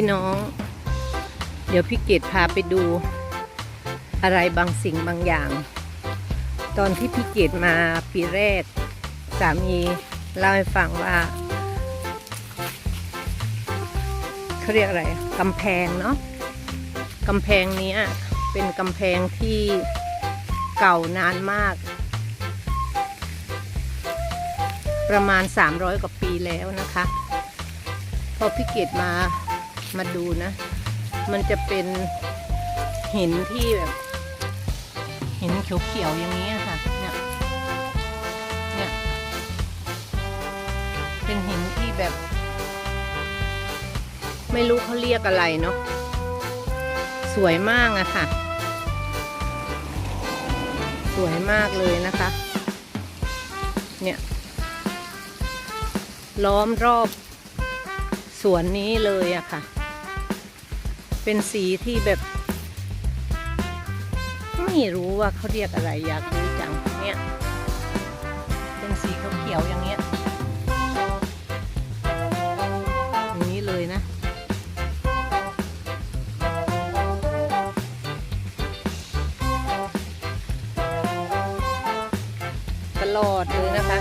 พี่น้อง เดี๋ยวพี่เกดพาไปดูอะไรบางสิ่งบางอย่าง ตอนที่พี่เกดมาปีแรก สามีเล่าให้ฟังว่าเขาเรียกอะไรกำแพงเนาะกำแพงนี้เป็นกำแพงที่เก่านานมาก ประมาณ 300 กว่าปีแล้วนะคะ พอพี่เกดมา มาดูนะ มันจะเป็นหินที่แบบหินเขียวๆอย่างนี้ค่ะ เนี่ย เนี่ย เป็นหินที่แบบ ไม่รู้เขาเรียกอะไรเนาะ สวยมากอะค่ะ สวยมากเลยนะคะ เนี่ย ล้อมรอบสวนนี้เลยอะค่ะ เป็นสีที่แบบ ไม่รู้ว่าเขาเรียกอะไรอยากรู้จังเนี่ย เป็นสีเขียวๆอย่างเงี้ยอย่างนี้เลยนะ ตลอดเลยนะคะ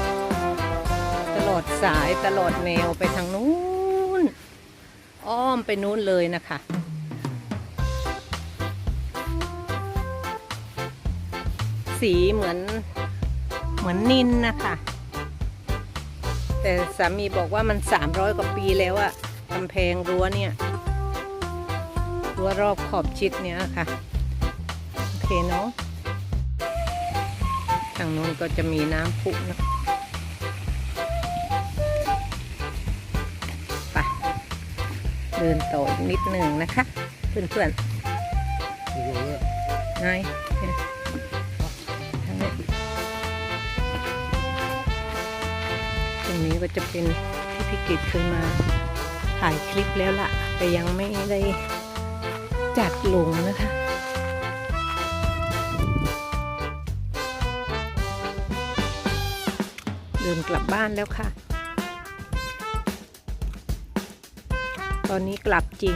ตลอดสายตลอดแนวไปทางนู้น อ้อมไปนู้นเลยนะคะ สีเหมือนเหมือนนินนะคะ แต่สามีบอกว่ามัน300กว่าปีแล้วอะกำแพงรั้วเนี่ย รั้วรอบขอบชิดเนี้ยค่ะ โอเคเนาะทางนู้นก็จะมีน้ำพุนะไปเดินต่ออีกนิดหนึ่งนะคะ เพื่อนๆนาย เนี่ยตรงนี้ก็จะเป็นที่พิกิตเคยมาถ่ายคลิปแล้วล่ะ แต่ยังไม่ได้จัดลงนะคะเดินกลับบ้านแล้วค่ะ ตอนนี้กลับจริง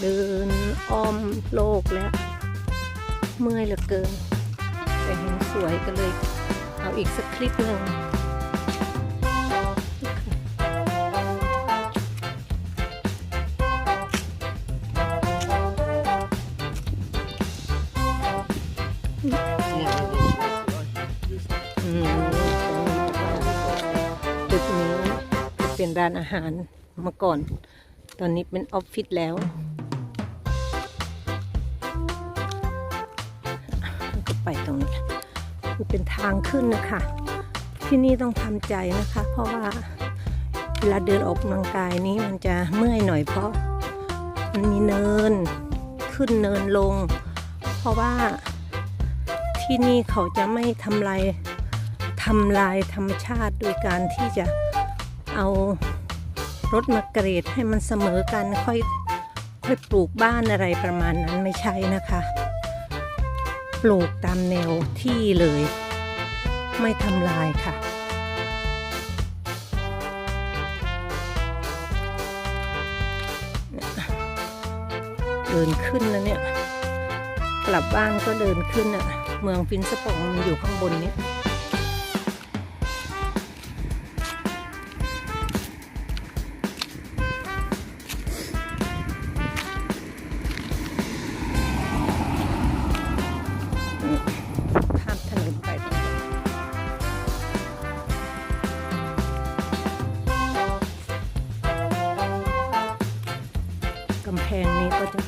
เดินอ้อมโลกแล้ว เมื่อยเหลือเกิน แต่เห็นสวยก็เลย เอาอีกสักคลิปหนึ่งอืมตึกนี้จะเป็นร้านอาหารเมื่อก่อน ตอนนี้เป็นออฟฟิศแล้ว ตรงนี้คือเป็นทางขึ้นนะคะ ที่นี่ต้องทำใจนะคะ เพราะว่าเวลาเดินออกกำลังกายนี้มันจะเมื่อยหน่อยเพราะมันมีเนินขึ้นเนินลง เพราะว่าที่นี่เขาจะไม่ทำลายทำลายธรรมชาติโดยการที่จะเอารถมาเกรดให้มันเสมอกันค่อยค่อยปลูกบ้านอะไรประมาณนั้นไม่ใช่นะคะ ปลูกตามแนวที่เลย ไม่ทำลายค่ะ เดินขึ้นแล้วเนี่ย กลับบ้านก็เดินขึ้นอะเมืองฟินสปองมันอยู่ข้างบนนี้ข้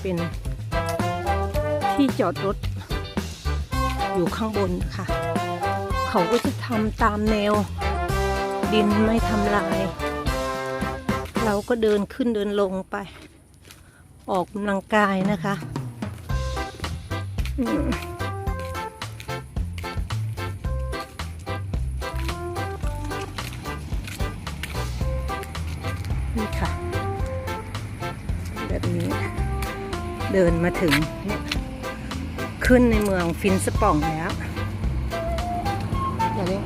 เป็นที่จอดรถ อยู่ข้างบนค่ะ เขาก็จะทำตามแนว ดินไม่ทำลาย เราก็เดินขึ้นเดินลงไป ออกกำลังกายนะคะ อืม เดินมาถึงเนี่ยขึ้นในเมืองฟินสปองแล้วเดี๋ยวนี้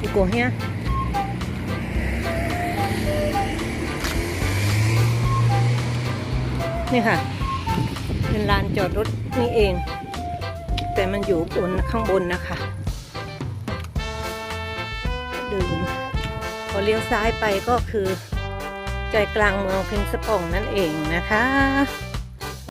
กูโกเฮียนี่ค่ะ เป็นลานจอดรถนี่เอง แต่มันอยู่บนข้างบนนะคะเดินพอเลี้ยวซ้ายไปก็คือใจกลางเมืองเพ็ญสปองนั่นเองนะคะ